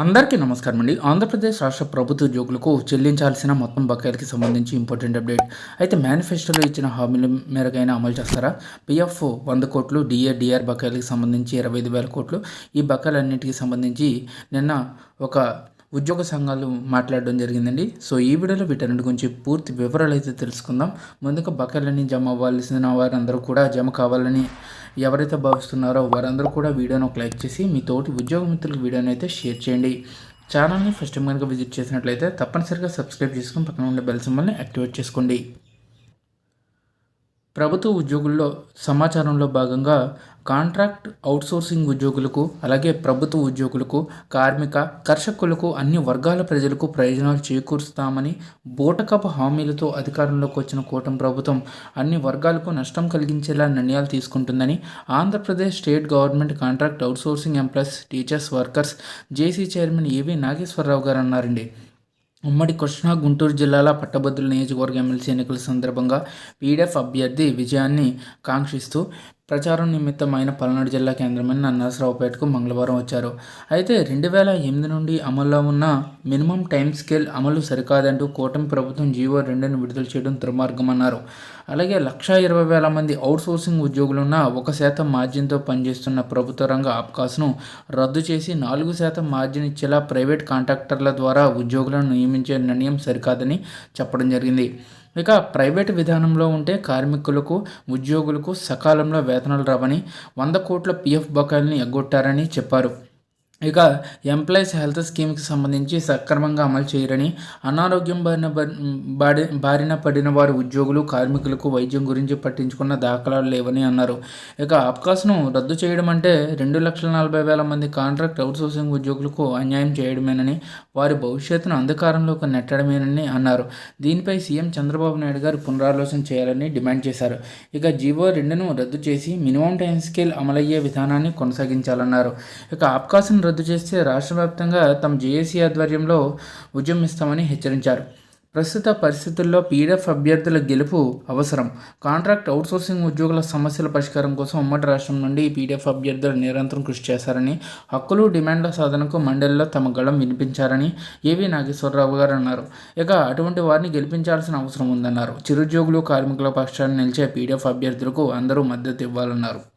అందరికీ నమస్కారం అండి. ఆంధ్రప్రదేశ్ రాష్ట్ర ప్రభుత్వ ఉద్యోగులకు చెల్లించాల్సిన మొత్తం బకాయిలకి సంబంధించి ఇంపార్టెంట్ అప్డేట్. అయితే మేనిఫెస్టోలో ఇచ్చిన హామీల మేరకైనా అమలు చేస్తారా? పిఎఫ్ వంద కోట్లు డిఏ డిఆర్ బకాయిలకి సంబంధించి ఇరవై ఐదు వేల కోట్లు. ఈ బకాయిలన్నింటికి సంబంధించి నిన్న ఒక ఉద్యోగ సంఘాలు మాట్లాడడం జరిగిందండి. సో ఈ వీడియోలో వీటన్నిటి గురించి పూర్తి వివరాలు అయితే తెలుసుకుందాం. ముందుగా బకాయిలన్నీ జమ అవ్వాల్సిన వారందరూ కూడా జమ కావాలని ఎవరైతే భావిస్తున్నారో వారందరూ కూడా వీడియోను ఒక లైక్ చేసి మీ తోటి ఉద్యోగ మిత్రులకు వీడియోని అయితే షేర్ చేయండి. ఛానల్ని ఫస్ట్ టైం కనుక విజిట్ చేసినట్లయితే తప్పనిసరిగా సబ్స్క్రైబ్ చేసుకుని పక్కన ఉండే బెల్ సింబల్ని యాక్టివేట్ చేసుకోండి. ప్రభుత్వ ఉద్యోగుల్లో సమాచారంలో భాగంగా కాంట్రాక్ట్ అవుట్సోర్సింగ్ ఉద్యోగులకు అలాగే ప్రభుత్వ ఉద్యోగులకు కార్మిక కర్షకులకు అన్ని వర్గాల ప్రజలకు ప్రయోజనాలు చేకూరుస్తామని బూటకపు హామీలతో అధికారంలోకి వచ్చిన కూటమి ప్రభుత్వం అన్ని వర్గాలకు నష్టం కలిగించేలా నిర్ణయాలు తీసుకుంటుందని Andhra Pradesh state government contract outsourcing employees teachers workers JC chairman A V Nageswara Rao garu అన్నారండి. ఉమ్మడి కృష్ణా గుంటూరు జిల్లాల పట్టభద్రుల నియోజకవర్గ ఎమ్మెల్సీ ఎన్నికల సందర్భంగా పీడీఎఫ్ అభ్యర్థి విజయాన్ని కాంక్షిస్తూ ప్రచారం నిమిత్తం ఆయన పల్నాడు జిల్లా కేంద్రమైన నన్నాసరావుపేటకు మంగళవారం వచ్చారు. అయితే రెండు వేల ఎనిమిది నుండి అమల్లో ఉన్న మినిమం టైం స్కేల్ అమలు సరికాదంటూ కూటమి ప్రభుత్వం జీవో రెండును విడుదల చేయడం దుర్మార్గమన్నారు. అలాగే లక్ష ఇరవై వేల మంది అవుట్సోర్సింగ్ ఉద్యోగులున్న ఒక శాతం మార్జిన్తో పనిచేస్తున్న ప్రభుత్వ రంగ అవకాశను రద్దు చేసి నాలుగు శాతం మార్జిన్ ఇచ్చేలా ప్రైవేట్ కాంట్రాక్టర్ల ద్వారా ఉద్యోగులను నియమించే నిర్ణయం సరికాదని చెప్పడం జరిగింది. ఇక ప్రైవేటు విధానంలో ఉంటే కార్మికులకు ఉద్యోగులకు సకాలంలో వేతనాలు రావని వంద కోట్ల పిఎఫ్ బకాయిల్ని ఎగ్గొట్టారని చెప్పారు. ఇక ఎంప్లాయీస్ హెల్త్ స్కీమ్కి సంబంధించి సక్రమంగా అమలు చేయరని అనారోగ్యం బారిన బాడి బారిన పడిన వారి ఉద్యోగులు కార్మికులకు వైద్యం గురించి పట్టించుకున్న దాఖలాలు లేవని అన్నారు. ఇక అబ్కాస్ను రద్దు చేయడం అంటే రెండు లక్షల నలభై వేల మంది కాంట్రాక్ట్ అవుట్సోర్సింగ్ ఉద్యోగులకు అన్యాయం చేయడమేనని వారి భవిష్యత్తును అంధకారంలోకి నెట్టడమేనని అన్నారు. దీనిపై సీఎం చంద్రబాబు నాయుడు గారు పునరాలోచన చేయాలని డిమాండ్ చేశారు. ఇక జీవో రెండును రద్దు చేసి మినిమం టైం స్కేల్ అమలయ్యే విధానాన్ని కొనసాగించాలన్నారు. ఇక అబ్కాస్ను రద్దు చేస్తే రాష్ట్ర వ్యాప్తంగా తమ జేఏసీ ఆధ్వర్యంలో ఉద్యమిస్తామని హెచ్చరించారు. ప్రస్తుత పరిస్థితుల్లో పీడీఎఫ్ అభ్యర్థుల గెలుపు అవసరం. కాంట్రాక్ట్ అవుట్సోర్సింగ్ ఉద్యోగుల సమస్యల పరిష్కారం కోసం ఉమ్మడి రాష్ట్రం నుండి పీడీఎఫ్ అభ్యర్థులు నిరంతరం కృషి చేశారని హక్కులు డిమాండ్ల సాధనకు మండలిలో తమ గళం వినిపించారని ఏవి నాగేశ్వరరావు గారు అన్నారు. ఇక అటువంటి వారిని గెలిపించాల్సిన అవసరం ఉందన్నారు. చిరుద్యోగులు కార్మికుల పక్షాన్ని నిలిచే పీడీఎఫ్ అభ్యర్థులకు అందరూ మద్దతు ఇవ్వాలన్నారు.